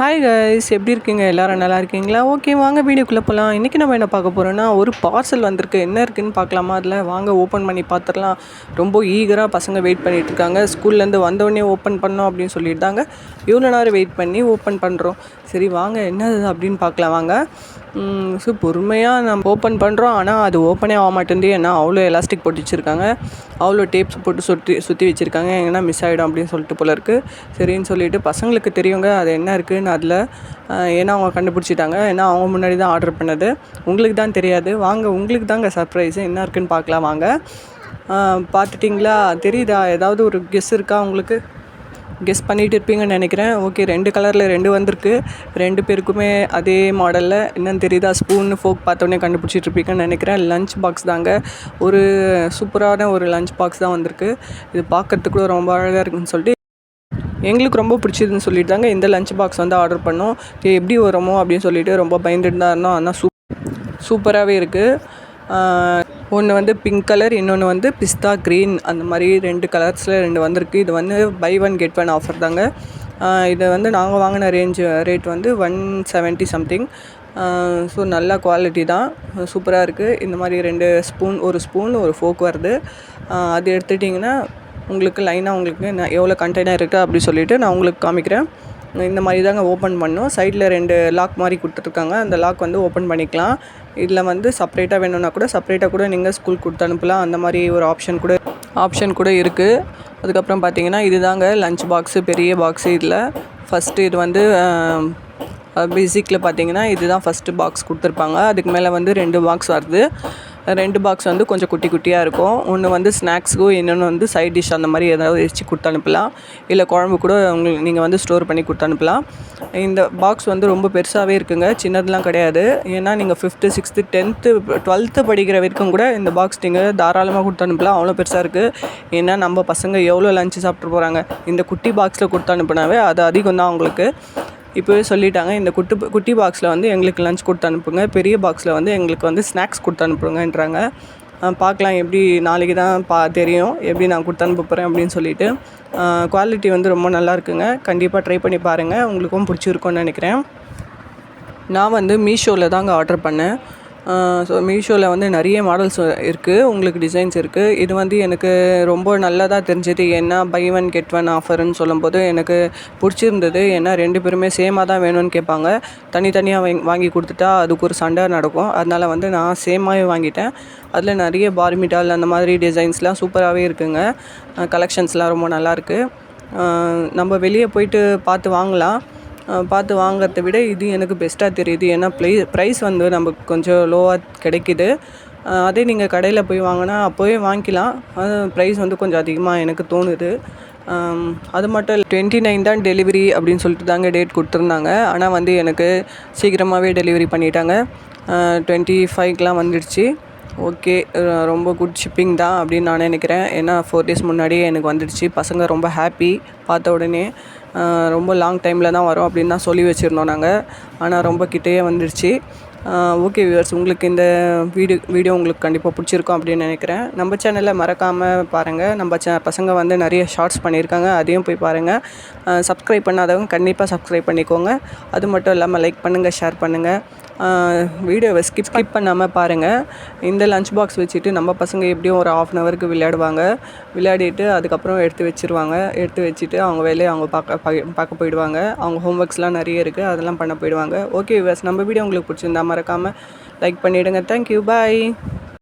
Hi guys எப்படி இருக்கீங்க? எல்லோரும் நல்லா இருக்கீங்களா? ஓகே வாங்க வீடியோக்குள்ளே போகலாம் இன்றைக்கி நம்ம என்ன பார்க்க போகிறோன்னா ஒரு பார்சல் வந்திருக்கு. என்ன இருக்குன்னு பார்க்கலாமா? அதில் வாங்க ஓப்பன் பண்ணி பார்த்துடலாம். ரொம்ப ஈகராக பசங்க வெயிட் பண்ணிகிட்டு இருக்காங்க. ஸ்கூல்லேருந்து வந்தோடனே ஓப்பன் பண்ணோம் அப்படின்னு சொல்லியிருந்தாங்க இவ்வளோ நேரம் வெயிட் பண்ணி ஓப்பன் பண்ணுறோம் சரி வாங்க என்னது அப்படின்னு பார்க்கலாம் வாங்க. ஸோ பொறுமையாக நம்ம ஓப்பன் பண்ணுறோம் ஆனால் அது ஓப்பனே ஆக மாட்டேங்குது. ஏன்னா அவ்வளோ எலாஸ்டிக் போட்டு வச்சுருக்காங்க. அவ்வளோ டேப்ஸ் போட்டு சுற்றி சுற்றி வச்சுருக்காங்க. எங்கன்னா மிஸ் ஆகிடும் அப்படின்னு சொல்லிட்டு போல இருக்குது சரின்னு சொல்லிட்டு பசங்களுக்கு தெரியுங்க. அது என்ன இருக்குதுன்னு அதில் ஏன்னா அவங்க கண்டுபிடிச்சிட்டாங்க. ஏன்னா அவங்க முன்னாடி தான் ஆர்டர் பண்ணது. உங்களுக்கு தான் தெரியாது. வாங்க உங்களுக்கு தாங்க சர்ப்ரைஸு என்ன இருக்குன்னு பார்க்கலாம் வாங்க. பார்த்துட்டிங்களா? தெரியுதா? ஏதாவது ஒரு கெஸ் இருக்கா உங்களுக்கு? கெஸ் பண்ணிகிட்டு இருப்பீங்கன்னு நினைக்கிறேன். ஓகே ரெண்டு கலரில் ரெண்டு வந்திருக்கு. ரெண்டு பேருக்குமே அதே மாடலில் என்னென்னு தெரியுதா? ஸ்பூன் ஃபோக் பார்த்தோன்னே கண்டுபிடிச்சிட்ருப்பீங்கன்னு நினைக்கிறேன். லஞ்ச் பாக்ஸ் தாங்க. ஒரு சூப்பரான ஒரு லஞ்ச் பாக்ஸ் தான் வந்திருக்கு. இது பார்க்குறதுக்கு கூட ரொம்ப அழகாக இருக்குன்னு சொல்லிட்டு எங்களுக்கு ரொம்ப பிடிச்சதுன்னு சொல்லிட்டு தாங்க இந்த லஞ்ச் பாக்ஸ் வந்து ஆர்டர் பண்ணோம். எப்படி வருமோ அப்படின்னு சொல்லிட்டு ரொம்ப பயந்துட்டு தான் இருந்தோம். ஆனால் சூப் சூப்பராகவே இருக்குது ஒன்று வந்து பிங்க் கலர் இன்னொன்று வந்து பிஸ்தா க்ரீன் அந்த மாதிரி ரெண்டு கலர்ஸில் ரெண்டு வந்திருக்கு. இது வந்து buy one get one offer தாங்க. இதை வந்து நாங்கள் வாங்கின ரேஞ்சு ரேட் வந்து ஒன் செவன்ட்டி சம்திங் ஸோ நல்ல குவாலிட்டி தான். சூப்பராக இருக்குது இந்த மாதிரி ரெண்டு ஸ்பூன் ஒரு ஸ்பூன் ஒரு ஃபோக் வருது. அது எடுத்துட்டிங்கன்னா உங்களுக்கு லைனாக உங்களுக்கு நான் எவ்வளோ கண்டெய்னர் இருக்குது அப்படி சொல்லிவிட்டு நான் உங்களுக்கு காமிக்கிறேன். இந்த மாதிரி தாங்க ஓப்பன் பண்ணோம். சைடில் ரெண்டு லாக் மாதிரி கொடுத்துருக்காங்க. அந்த லாக் வந்து ஓப்பன் பண்ணிக்கலாம். இதில் வந்து செப்ரேட்டாக வேணும்னா கூட செப்ரேட்டாக கூட நீங்கள் ஸ்கூல் கொடுத்து அனுப்பலாம். அந்த மாதிரி ஒரு ஆப்ஷன் கூட ஆப்ஷன் கூட இருக்குது அதுக்கப்புறம் பார்த்தீங்கன்னா இது தாங்க லஞ்ச் பாக்ஸு பெரிய பாக்ஸு இதில். ஃபஸ்ட்டு இது வந்து பேசிக்கில் பார்த்தீங்கன்னா இதுதான் ஃபஸ்ட்டு பாக்ஸ் கொடுத்துருப்பாங்க. அதுக்கு மேலே வந்து ரெண்டு பாக்ஸ் வருது. ரெண்டு பாக்ஸ் வந்து கொஞ்சம் குட்டி குட்டியாக இருக்கும். ஒன்று வந்து ஸ்நாக்ஸுக்கும் இன்னொன்று வந்து சைட் டிஷ் அந்த மாதிரி ஏதாவது வச்சு கொடுத்து அனுப்பலாம். இல்லை குழம்பு கூட உங்களுக்கு நீங்கள் வந்து ஸ்டோர் பண்ணி கொடுத்து அனுப்பலாம். இந்த பாக்ஸ் வந்து ரொம்ப பெருசாகவே இருக்குங்க. சின்னதுலாம் கிடையாது. ஏன்னா நீங்கள் ஃபிஃப்த்து சிக்ஸ்த்து டென்த்து டுவெல்த்து படிக்கிற வரைக்கும் கூட இந்த பாக்ஸ் நீங்கள் தாராளமாக கொடுத்து அனுப்பலாம். அவ்வளோ பெருசாக இருக்குது ஏன்னா நம்ம பசங்க எவ்வளோ லஞ்சு சாப்பிட்டு போகிறாங்க இந்த குட்டி பாக்ஸில் கொடுத்து அனுப்புனாவே அது அதிகம் தான் அவங்களுக்கு. இப்போவே சொல்லிட்டாங்க இந்த குட்டு குட்டி பாக்ஸில் வந்து எங்களுக்கு லஞ்ச் கொடுத்து அனுப்புங்க பெரிய பாக்ஸில் வந்து எங்களுக்கு வந்து ஸ்நாக்ஸ் கொடுத்து அனுப்புங்கன்றாங்க. பார்க்கலாம் எப்படி நாளைக்கு தான் பா தெரியும் எப்படி நான் கொடுத்து அனுப்புகிறேன் அப்படின்னு சொல்லிட்டு. குவாலிட்டி வந்து ரொம்ப நல்லா இருக்குங்க. கண்டிப்பாக ட்ரை பண்ணி பாருங்கள் உங்களுக்கும் பிடிச்சிருக்கோன்னு நினைக்கிறேன். நான் வந்து மீஷோவில் தாங்க ஆர்டர் பண்ணேன். ஸோ மீஷோவில் வந்து நிறைய மாடல்ஸ் இருக்குது உங்களுக்கு டிசைன்ஸ் இருக்குது இது வந்து எனக்கு ரொம்ப நல்லதாக தெரிஞ்சது. ஏன்னா பை ஒன் கெட் ஒன் ஆஃபர்னு சொல்லும்போது எனக்கு பிடிச்சிருந்தது. ஏன்னா ரெண்டு பேருமே சேமாக தான் வேணும்னு கேட்பாங்க. தனித்தனியாக வாங்கி வாங்கி கொடுத்துட்டா அதுக்கு ஒரு சண்டை நடக்கும். அதனால் வந்து நான் சேமாகவே வாங்கிட்டேன். அதில் நிறைய பார்மிட்டால் அந்த மாதிரி டிசைன்ஸ்லாம் சூப்பராகவே இருக்குங்க. கலெக்ஷன்ஸ்லாம் ரொம்ப நல்லாயிருக்கு நம்ம வெளியே போயிட்டு பார்த்து வாங்கலாம். பார்த்து வாங்கிறத விட இது எனக்கு பெஸ்ட்டாக தெரியுது. ஏன்னா ப்ளை ப்ரைஸ் வந்து நமக்கு கொஞ்சம் லோவாக கிடைக்கிது. அதே நீங்கள் கடையில் போய் வாங்கினா அப்போவே வாங்கிக்கலாம். அது ப்ரைஸ் வந்து கொஞ்சம் அதிகமாக எனக்கு தோணுது. அது மட்டும் இல்லை டுவெண்ட்டி நைன் தான் டெலிவரி அப்படின்னு சொல்லிட்டு தாங்க டேட் கொடுத்துருந்தாங்க. ஆனால் வந்து எனக்கு சீக்கிரமாகவே டெலிவரி பண்ணிட்டாங்க. டுவெண்ட்டி ஃபைவ்க்கெலாம் வந்துடுச்சு. ஓகே ரொம்ப குட் ஷிப்பிங் தான் அப்படின்னு நான் நினைக்கிறேன். ஏன்னா ஃபோர் டேஸ் முன்னாடியே எனக்கு வந்துடுச்சு. பசங்க ரொம்ப ஹாப்பி பார்த்த உடனே ரொம்ப லாங் டைமில் தான் வரும் அப்படின்னு தான் சொல்லி வச்சுருந்தோம் நாங்கள் ஆனால் ரொம்ப கிட்டேயே வந்துடுச்சு. ஓகே வியூவர்ஸ் உங்களுக்கு இந்த வீடியோ வீடியோ உங்களுக்கு கண்டிப்பாக பிடிச்சிருக்கும் அப்படின்னு நினைக்கிறேன். நம்ம சேனலில் மறக்காமல் பாருங்கள் நம்ம சே பசங்க வந்து நிறைய ஷார்ட்ஸ் பண்ணியிருக்காங்க. அதையும் போய் பாருங்கள் சப்ஸ்கிரைப் பண்ணாதவங்க கண்டிப்பாக சப்ஸ்கிரைப் பண்ணிக்கோங்க. அது மட்டும் இல்லாமல் லைக் பண்ணுங்கள் ஷேர் பண்ணுங்கள் வீடியோவை ஸ்கிப் ஸ்கிப் பண்ணாமல் பாருங்கள் இந்த லஞ்ச் பாக்ஸ் வச்சுட்டு நம்ம பசங்க எப்படியும் ஒரு ஆஃப் அன் ஹவருக்கு விளையாடுவாங்க. விளையாடிட்டு அதுக்கப்புறம் எடுத்து வச்சுருவாங்க. எடுத்து வச்சுட்டு அவங்க வேலையை அவங்க பார்க்க பார்க்க போயிடுவாங்க. அவங்க ஹோம் ஒர்க்ஸ்லாம் நிறைய இருக்குது அதெல்லாம் பண்ண போயிடுவாங்க. ஓகே விவர்ஸ் நம்ம வீடியோ உங்களுக்கு பிடிச்சிருந்தா மறக்காமல் லைக் பண்ணிவிடுங்க தேங்க்யூ பாய்